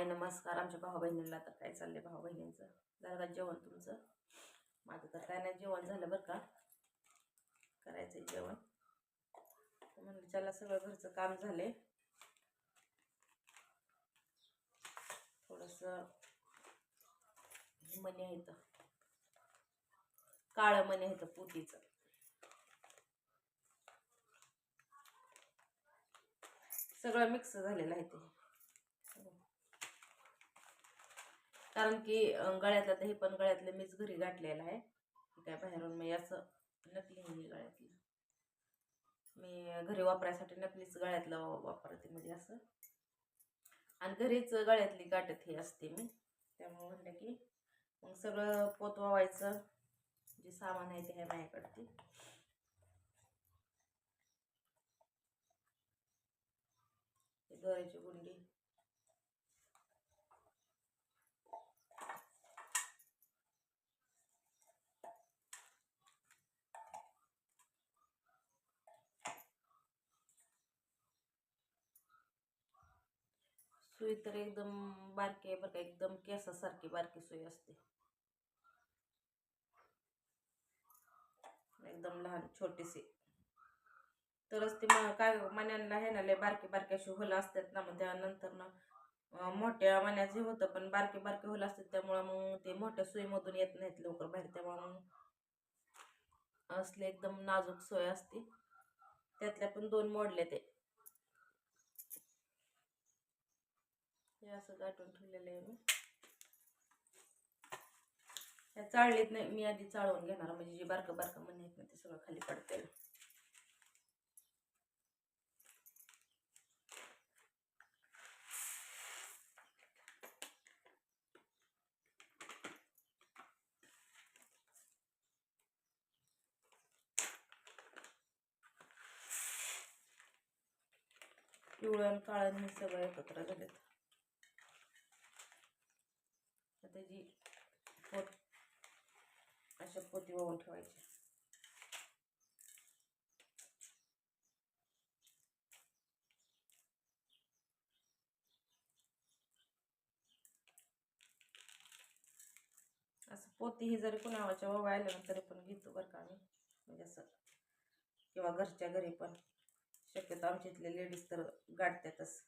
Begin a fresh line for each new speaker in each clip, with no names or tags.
हाय नमस्कार. आमच्या भाऊ बहिणींना तर काय चाललंय भाऊ बहिणींचं झालं का जेवण तुमचं? माझं तर काय नाही जेवण झालं बरं का. करायचं जेवण. तर म्हणलं चला सगळं घरचं काम झाले थोडंसं मनी आहे इथं काळं मणी आहे इथं पोतीचं. सगळं मिक्स झालेलं आहे ते. कारण की गळ्यातलं तर हे पण गळ्यातलं मीच घरी गाठलेलं आहे. काय बाहेरून मी असं नकली आहे हे गळ्यातलं. मी घरी वापरायसाठी नकलीच गळ्यातलं वापरते म्हणजे असं. आणि घरीच गळ्यातली गाठत हे असते मी. त्यामुळे म्हणलं की मग सगळं पोत वावायचं. जे सामान आहे ते आहे माझ्याकडचे. ज्वारीची गुंडी. सुई तर एकदम बारकी आहे बरं का एकदम केसासारखी बारकी सुई असते. एकदम लहान छोटीशी. तरच ती मग काय मण्यांना आहे ना लय बारकी बारकी अशी होलं असतात ना मग त्यानंतर ना मोठ्या मण्याचे होतं पण बारके बारके होलं असतात त्यामुळं मग ते मोठ्या सुईमधून येत नाहीत लवकर बाहेर. त्यामुळं मग असले एकदम नाजूक सोय असते. त्यातल्या पण दोन मोडले ते. हे असं गाठून ठेवलेलं आहे मी. ह्या चाळलीत नाही मी आधी चाळवून घेणार म्हणजे जे बारकं बारकं म्हणे आहेत ना ते सगळं खाली पडते पिवळं आणि काळं हे सगळं एकत्र झालेत. जी पोत अशा पोती वाहून ठेवायची. असं पोती ही जरी कुणावाच्या वावायला तरी पण घेतो बरं का आम्ही. म्हणजे असं किंवा घरच्या घरी पण. शक्यतो आमच्या इथल्या लेडीज तर गाठतातच.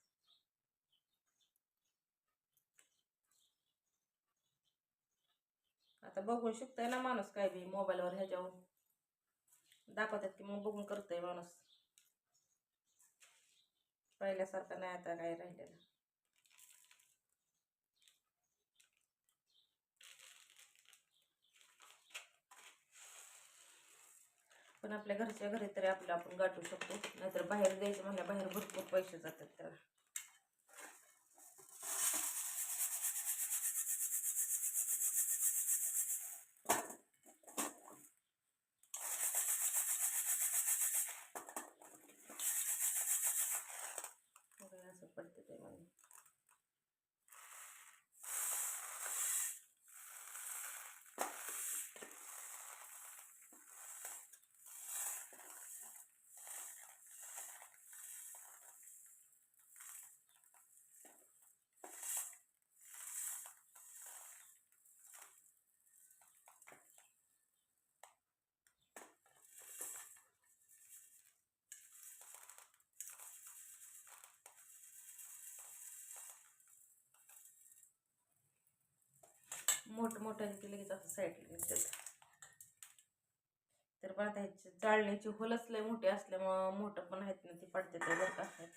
आता बघून शिकतोय ना माणूस काय बी मोबाईलवर ह्याच्यावर. दाखवतात की मग बघून करतोय माणूस. पहिल्यासारखं नाही आता काय राहिलेलं. पण आपल्या घरच्या घरी तरी आपलं आपण गाठू शकतो. नाहीतर बाहेर द्यायचं म्हणजे बाहेर भरपूर पैसे जातात त्याला बघा, असं पडते ते म्हणजे मोठं मोठ्याने की लगेच असं साईडला निघतात. तर पण ह्याची चाळण्याची होलच लय मोठी असल्यामुळं मोठं पण आहेत ना ती पडते ते बरं का. आहेत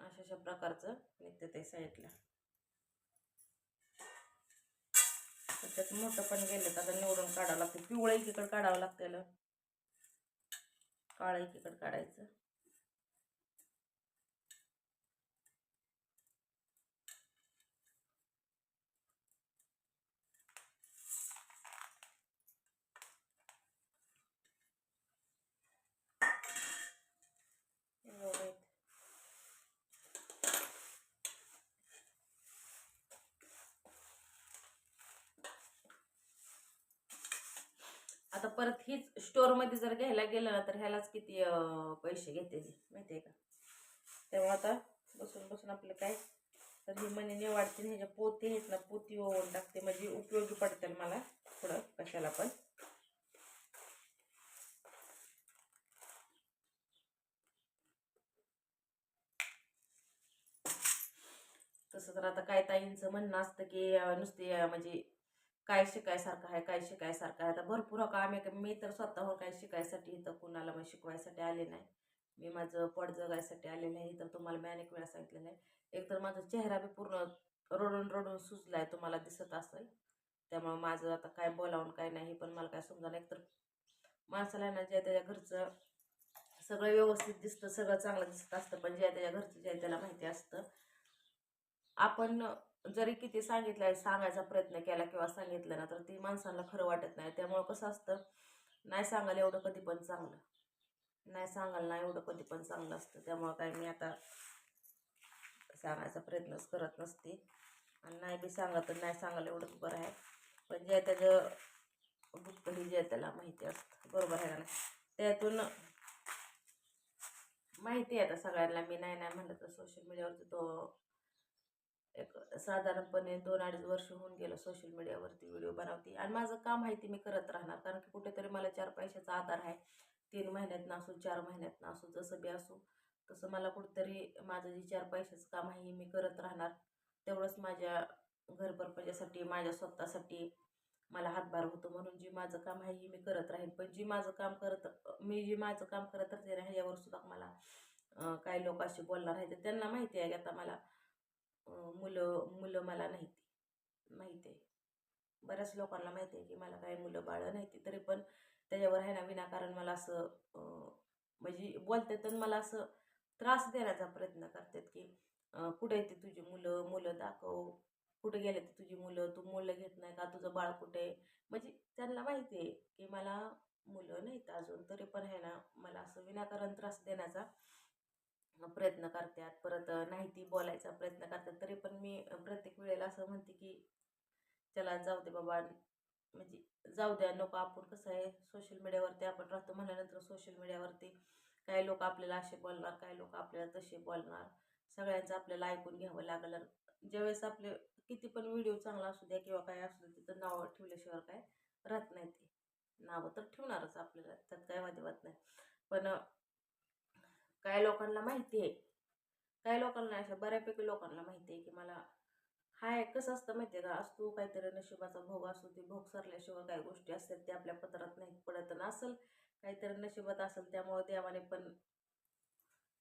अशा अशा प्रकारचं निघतं ते साईडला तर त्यात मोठं पण गेलं तर आता निवडून काढावं लागतं. पिवळं एकीकडं काढावं लागतं काळं एकीकडं काढायचं एवढं आहेत. आता परत हीच स्टोअरमध्ये जर घ्यायला गेलं ना तर ह्यालाच किती पैसे घेते माहिती आहे का? तेव्हा आता बसून बसून आपलं काय? तर ही मनी निवाडते ह्याच्या पोती आहेत ना पोती ओवून टाकते. म्हणजे उपयोगी पडतील मला थोडं कशाला पण. तसं तर आता काय ताईंचं म्हणणं असतं की नुसते म्हणजे काय शिकायसारखं आहे काय शिकायसारखं आहे? आता भरपूर हो का आहे मी तर स्वतःवर काय शिकायसाठी इथं कुणाला मग शिकवायसाठी आले नाही. मी माझं पड जगायसाठी आलेलं आहे तर तुम्हाला मी अनेक वेळा सांगितलेलं आहे एकतर माझा चेहरा बी पूर्ण रडून रडून सुजला आहे तुम्हाला दिसत असेल. त्यामुळे माझं आता काय बोलावून काय नाही पण मला काय समजा एकतर माणसाला ना ज्या त्याच्या घरचं सगळं व्यवस्थित दिसतं सगळं चांगलं दिसत असतं पण ज्या त्याच्या घरचं ज्या त्याला माहिती असतं. आपण जरी किती सांगितलं आहे सांगायचा प्रयत्न केला किंवा सांगितलं ना तर ती माणसांना खरं वाटत नाही. त्यामुळं कसं असतं नाही सांगायला एवढं कधी पण चांगलं. नाही सांगायला नाही एवढं कधी पण चांगलं असतं. त्यामुळं काय मी आता सांगायचा प्रयत्नच करत नसते. आणि नाही बी सांगत तर नाही सांगायला एवढंच बरं आहे. पण जे त्याचं गुप्त ही जे त्याला माहिती असतं. बरोबर आहे का नाही? त्यातून माहिती आहे आता सगळ्यांना. मी नाही नाही म्हणलं तर सोशल मीडियावरती तो एक साधारणपणे दोन अडीच वर्ष होऊन गेलं सोशल मीडियावरती व्हिडिओ बनवते. आणि माझं काम आहे ते मी करत राहणार. कारण की कुठेतरी मला चार पैशाचा आधार आहे. तीन महिन्यात असो चार महिन्यात असो जसं बी असो तसं मला कुठेतरी माझं जे चार पैशाचं काम आहे हे मी करत राहणार. तेवढंच माझ्या घरपरपजासाठी माझ्या स्वतःसाठी मला हातभार होतो. म्हणून जे माझं काम आहे हे मी करत राहील पण जी माझं काम करत मी जे माझं काम करत राहते ना ह्याच्यावर सुद्धा मला काही लोक असे बोलणार आहेत. तर त्यांना माहिती आहे की आता मला. मुलं मुलं मला नाहीती माहिती आहे. बऱ्याच लोकांना माहिती आहे की मला काही मुलं बाळं नाहीती तरी पण त्याच्यावर आहे ना विनाकारण मला असं म्हणजे बोलते तर मला असं त्रास देण्याचा प्रयत्न करतात की कुठे येते तुझी मुलं मुलं दाखव. कुठे गेले ते तुझी मुलं तू मुलं घेत नाही का? तुझं बाळ कुठे आहे? म्हणजे त्यांना माहिती आहे की मला मुलं नाहीत अजून तरी पण आहे ना मला असं विनाकारण त्रास देण्याचा प्रयत्न करतात. परत नाही ती बोलायचा प्रयत्न करतात. तरी पण मी प्रत्येक वेळेला असं म्हणते की चला जाऊ दे बाबा. म्हणजे जाऊ द्या नको. आपण कसं आहे सोशल मीडियावरती आपण राहतो म्हणल्यानंतर सोशल मीडियावरती काही लोक आपल्याला असे बोलणार काही लोक आपल्याला तसे बोलणार. सगळ्यांचं आपल्याला ऐकून घ्यावं लागलं. ज्यावेळेस आपले किती पण व्हिडिओ चांगला असू द्या किंवा काय असू द्या तिथं नावं ठेवल्याशिवाय काय राहत नाही ते. नावं तर ठेवणारच आपल्याला. त्यात काय वादविवाद नाही. पण काय लोकांना माहिती आहे? काही लोकांना अशा बऱ्यापैकी लोकांना माहिती आहे की मला हाय कसं असतं माहिती आहे का? असतो काहीतरी नशिबाचा भोग असतो ते भोग सरल्याशिवाय काही गोष्टी असतात ते आपल्या पत्रात नाही पडत. आणि असेल काहीतरी नशिबात असेल त्यामुळे देवाने पण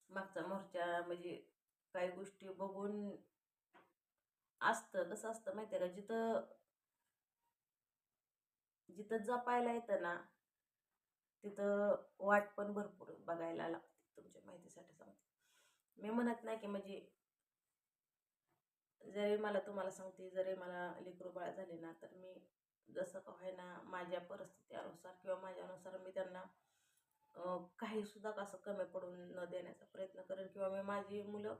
मागचा मोर्चा म्हणजे काही गोष्टी बघून असतं कसं असतं माहिती आहे का? जिथं जिथं जपायला येतं ना तिथं वाट पण भरपूर बघायला लागतं. तुमच्या माहितीसाठी सांगते. मी म्हणत नाही की म्हणजे जरी मला तुम्हाला सांगते जरी मला लेकरू बाळ झाले ना तर मी जसं का होईना माझ्या परिस्थितीनुसार किंवा माझ्यानुसार मी त्यांना काहीसुद्धा काही सुद्धा कसं कमी पडून न देण्याचा प्रयत्न करेन किंवा मी माझी मुलं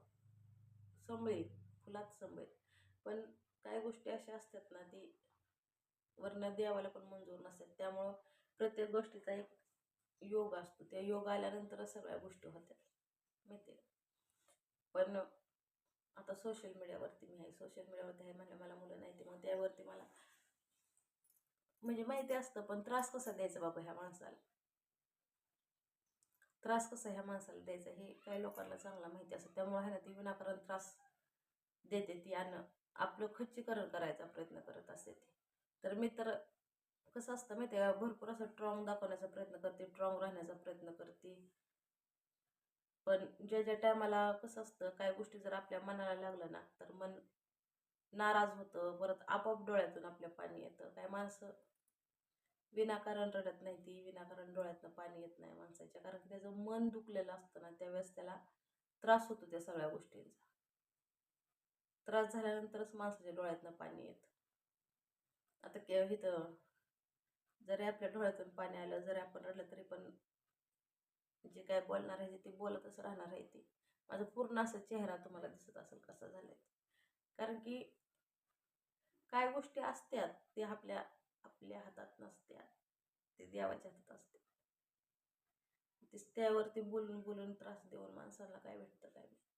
संभळेल फुलात संभळेल पण काही गोष्टी अशा असतात ना ती वरनं देवाला पण मंजूर नसतात. त्यामुळं प्रत्येक गोष्टीचा एक योग असतो. त्या योग आल्यानंतरच सगळ्या गोष्टी होत्या माहिती आहे पण आता सोशल मीडियावरती मी आहे. सोशल मीडियावरती आहे म्हणजे मला मुलं नाही ते. मग त्यावरती मला म्हणजे माहिती असतं पण त्रास कसा द्यायचा बाबा ह्या माणसाला? त्रास कसा ह्या माणसाला द्यायचा? हे काही लोकांना चांगला माहिती असतं. त्यामुळे आहे ना ती विनाकारण त्रास देते ती आणि आपलं खच्चीकरण करायचा प्रयत्न करत असते ती. तर मी तर कसं असतं माहिती आहे भरपूर असं स्ट्रॉंग दाखवण्याचा प्रयत्न करते स्ट्रॉंग राहण्याचा प्रयत्न करते. पण ज्या ज्या टायमाला कसं असतं काय गोष्टी जर आपल्या मनाला लागलं ना तर मन नाराज होतं परत आपोआप डोळ्यातून आपल्या पाणी येतं. काय माणसं विनाकारण रडत नाही ती विनाकारण डोळ्यातनं पाणी येत नाही माणसाच्या. कारण की त्याचं मन दुखलेलं असतं ना त्यावेळेस त्याला त्रास होतो त्या सगळ्या गोष्टींचा. त्रास झाल्यानंतरच माणसाच्या डोळ्यातनं पाणी येतं. आता के इथं जरी आपल्या डोळ्यातून पाणी आलं जरी आपण रडलं तरी पण जे काय बोलणार आहे ते बोलतच राहणार आहे ते. माझा पूर्ण असा चेहरा तुम्हाला दिसत असेल कसा झालाय कारण की काय गोष्टी असतात ते आपल्या आपल्या हातात नसत्या ते देवाच्या हातात असते. ते त्यावरती बोलून बोलून त्रास देऊन माणसाला काय भेटतं काय भेटतं